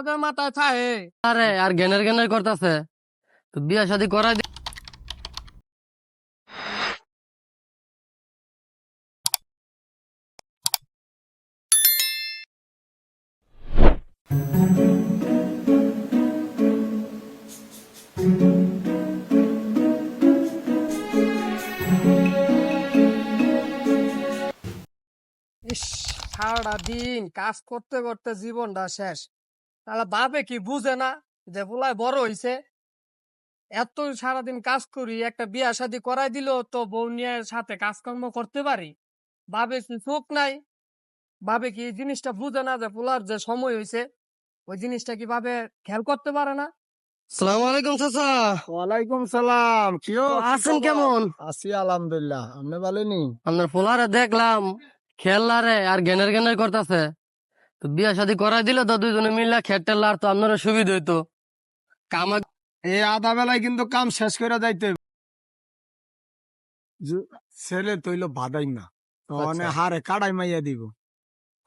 তোদের মাথায় থাহে আরে আর জ্ঞানের জ্ঞানের করতেছে। তো বিয়া শাদি করাই দে সারাটা দিন কাজ করতে করতে জীবনটা শেষ। তাহলে বাপে কি বুঝে না যে পোলায় বড় হইছে? এত সারাদিন কাজ করি একটা বিয়া শাদি করাই দিল তো বউ নিয়ে সাথে কাজকর্ম করতে পারি। বাবে কি চোখ নাই? বাবে কি এই জিনিসটা বুঝে না যে পোলার যে সময় হয়েছে ওই জিনিসটা কি ভাবে খেয়াল করতে পারে না? সালাম আলাইকুম চাচা। ওয়ালাইকুম সালাম কি আছেন কেমন? আছি আলহামদুলিল্লাহ আপনি ভালো নি? আপনার পোলারে দেখলাম খেললারে আর জ্ঞানের জ্ঞানের করতেছে। তো বিয়া শাদি করাই দিলে তো দুজনে মিললে খেটেলার তো আপনার সুবিধা হইতো। কামা এই আধা বেলায় কিন্তু কাম শেষ করে যাইতে। ছেলে তৈল বাদাই না মানে আচ্ছা। হারে কাড়াই মাইয়া দিব।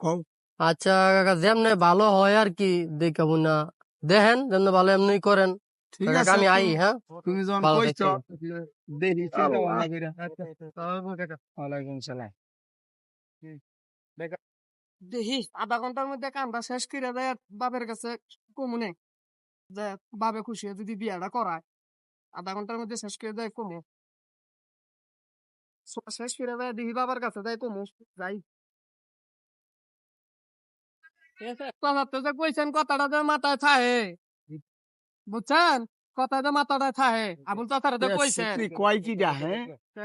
কও। আচ্ছা কাকা যেমনে ভালো হয় আর কি দেখাব না দেখেন যেমন ভালো এমনি করেন। ঠিক আছে আমি আই হ্যাঁ? তুমি যখন কইছো। দেরি ভাবনা কইরা। আচ্ছা, ওয়ালাইকুম সালাম। দেখি আধা ঘণ্টার মধ্যে কামটা শেষ করে দেয় বাপের কাছে কমুনে যে বাবে খুশি যদি বিয়াটা করায়, আধা ঘণ্টার মধ্যে শেষ করে দেয় কমু। শেষ করে দেয় দেখি বাবার কাছে দেয় কমু, যাই। যে কইছেন, কথাটা যে মাথায় থাহে বুঝছেন? কথা যে মাথাটায় থাহে। আবুল চাচারা তো কইছেন তুই কয় কি যা হ্যাঁ?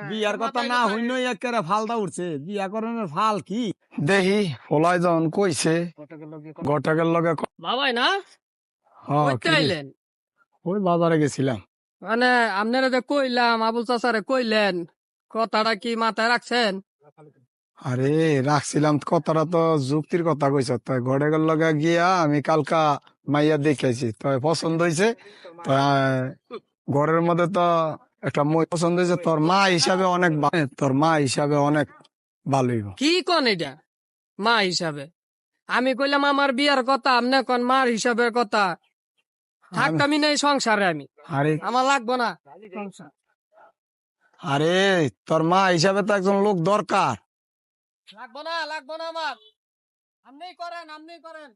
বিয়ার কথা না। হইন একেবারে ফালটা উঠছে। বিয়া করানোর ফাল কি? দেখি ফলাই যখন কইছে গটকের লগে বাবাই না? হ্যাঁ, কইতে কি? রে? আইলেন ওই বাজারে গেছিলাম। মানে আপনারা যে কইলাম আবুল চাচারে কইলেন কথাটা কি মাথায় রাখছেন? আরে রাখছিলাম কথাটা তো যুক্তির কথা কইছ। তাই ঘরের লগে গিয়া আমি কালকা মাইয়া দেখেছি। তো পছন্দ হয়েছে। তো ঘরের মধ্যে তো একটা মই পছন্দ হয়েছে তোর মা হিসাবে অনেক ভা- তোর মা হিসাবে অনেক ভালোই। কি কন এটা? মা হিসাবে? আমি কইলাম আমার বিয়ার কথা আপনি কোন মার হিসাবের কথা? থাকতামই সংসারে আমি। আরে আমার লাগবো না। আরে তোর মা হিসাবে তো একজন লোক দরকার। লাগবো না লাগবো না আমার। আপনি করেন আপনি করেন।